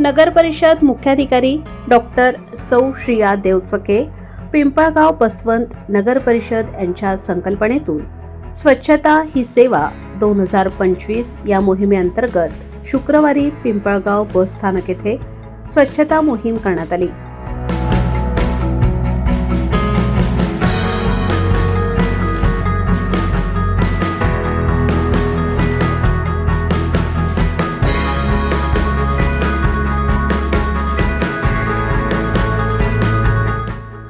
नगर परिषद मुख्याधिकारी डॉक्टर सौ श्रिया देवचके पिंपळगाव बसवंत नगर परिषद यांच्या संकल्पनेतून स्वच्छता ही सेवा दोन हजार पंचवीस या मोहिमेअंतर्गत शुक्रवारी पिंपळगाव बस स्थानक येथे स्वच्छता मोहीम करण्यात आली.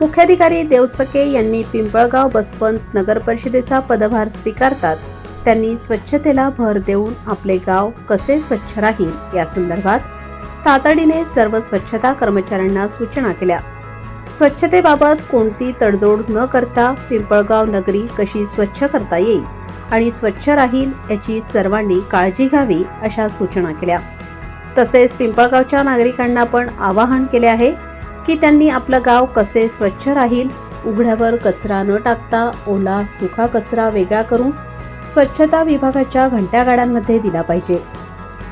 मुख्याधिकारी देवचके यांनी पिंपळगाव बसवंत नगर परिषदेचा पदभार स्वीकारताच त्यांनी स्वच्छतेला भर देऊन आपले गाव कसे स्वच्छ राहील या संदर्भात तातडीने सर्व स्वच्छता कर्मचाऱ्यांना सूचना केल्या. स्वच्छतेबाबत कोणती तडजोड न करता पिंपळगाव नगरी कशी स्वच्छ करता येईल आणि स्वच्छ राहील याची सर्वांनी काळजी घ्यावी अशा सूचना केल्या. तसेच पिंपळगावच्या नागरिकांना पण आवाहन केले आहे की त्यांनी आपलं गाव कसे स्वच्छ राहील उघड्यावर कचरा न टाकता ओला सुका कचरा वेगळा करून स्वच्छता विभागाच्या घंटागाड्यांमध्ये दिला पाहिजे.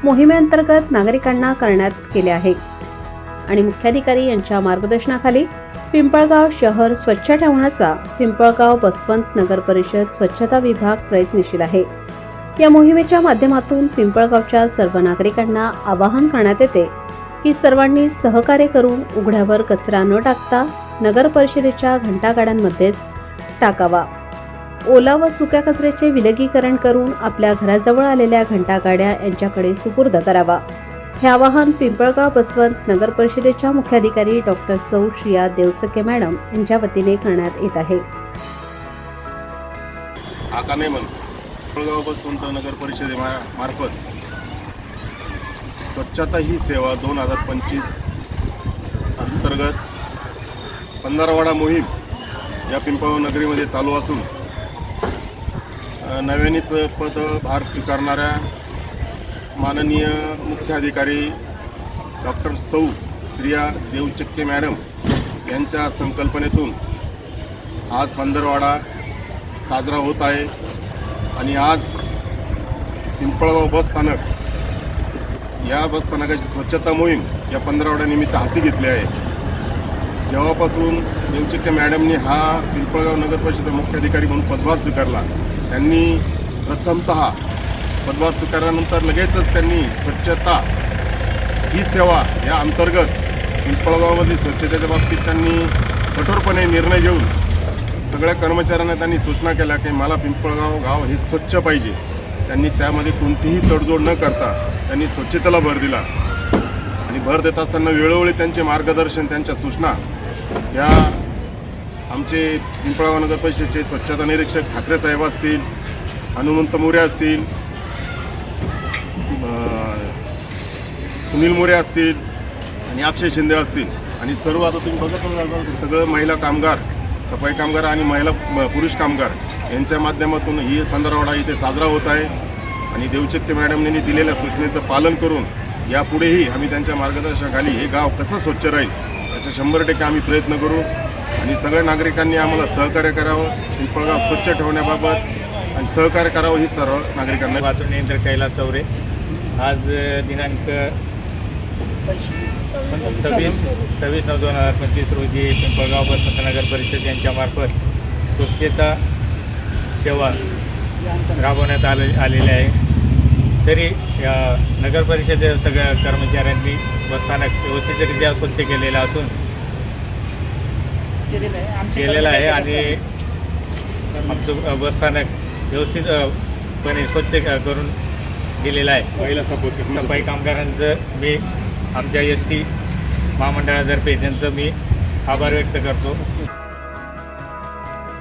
मोहिमेअंतर्गत नागरिकांना करण्यात केले आहे. आणि मुख्याधिकारी यांच्या मार्गदर्शनाखाली पिंपळगाव शहर स्वच्छ ठेवण्याचा पिंपळगाव बसवंत नगर परिषद स्वच्छता विभाग प्रयत्नशील आहे. या मोहिमेच्या माध्यमातून पिंपळगावच्या सर्व नागरिकांना आवाहन करण्यात येते की सर्वांनी सहकार्य करून उघड्यावर कचरा न टाकता नगर परिषदेच्या घंटागाड्यांमध्येच टाकावा. ओला व सुक्या कचऱ्याचे विलगीकरण करून आपल्या घराजवळ आलेल्या घंटागाड्या यांच्याकडे सुपूर्द करावा. हे आवाहन पिंपळगाव बसवंत नगर परिषदेच्या मुख्याधिकारी डॉक्टर सौ श्रिया देवचके मॅडम यांच्या वतीने करण्यात येत आहे. आकाने पिंपळगाव बसवंत नगर परिषदेमार्फत स्वच्छता ही सेवा दोन हजार पंचवीस अंतर्गत पंधरावाडा मोहीम या पिंपळगाव नगरीमध्ये चालू असून नव्यानेच पद भार स्वीकारणाऱ्या माननीय मुख्य अधिकारी डॉक्टर सौ श्रिया देवचक्के मॅडम यांच्या संकल्पनेतून आज पंधरवाडा साजरा होत आहे. आणि आज पिंपळगाव बस स्थानक या बस स्थानकाची स्वच्छता मोहीम या पंधरावड्यानिमित्त हाती घेतली आहे. जेव्हापासून देवचिक्के मॅडमनी हा पिंपळगाव नगर परिषद मुख्याधिकारी म्हणून पदभार स्वीकारला त्यांनी प्रथमत पदभार स्वीकारल्यानंतर लगेचच त्यांनी स्वच्छता ही सेवा या अंतर्गत पिंपळगावमधील स्वच्छतेच्या बाबतीत त्यांनी कठोरपणे निर्णय घेऊन सगळ्या कर्मचाऱ्यांना त्यांनी सूचना केल्या की मला पिंपळगाव गाव हे स्वच्छ पाहिजे. त्यांनी त्यामध्ये कोणतीही तडजोड न करता त्यांनी स्वच्छतेला भर दिला. आणि भर देत असताना वेळोवेळी त्यांचे मार्गदर्शन त्यांच्या सूचना या आमचे पिंपळगाव नगर परिषदेचे स्वच्छता निरीक्षक ठाकरे साहेब असतील हनुमंत मोरे असतील सुनील मोरे असतील आणि अक्षय शिंदे असतील. आणि सर्व आता तुम्ही बघत सगळं महिला कामगार सफाई कामगार आणि महिला म- पुरुष कामगार यांच्या माध्यमातून ही पंधरावडा इथे साजरा होत आहे. आणि देवचक्य मॅडम यांनी दिलेल्या सूचनेचं पालन करून यापुढेही आम्ही त्यांच्या मार्गदर्शनाखाली हे गाव कसं स्वच्छ राहील याचा शंभर टक्के आम्ही प्रयत्न करू. आणि सगळ्या नागरिकांनी आम्हाला सहकार्य करावं पिंपळगाव स्वच्छ ठेवण्याबाबत आणि सहकार्य करावं ही सर्व नागरिकांना वाहतूक नियंत्रण कैलास चौरे. आज दिनांक सव्वीस सव्वीस नऊ दोन हजार पंचवीस रोजी पिंपळगाव बसवंत नगर परिषद यांच्यामार्फत स्वच्छता सेवा राबवण्यात आले आलेली आहे. तरी या नगर परिषदेच्या सगळ्या कर्मचाऱ्यांनी बसस्थानक व्यवस्थितरित्या स्वच्छ केलेलं असून केलेलं आहे. आणि आमचं बसस्थानक व्यवस्थित अ, पणे स्वच्छ क- करून दिलेलं आहे. महिला सपोर्ट सफाई कामगारांचं मी आमच्या एस टी महामंडळातर्फे त्यांचं मी आभार व्यक्त करतो.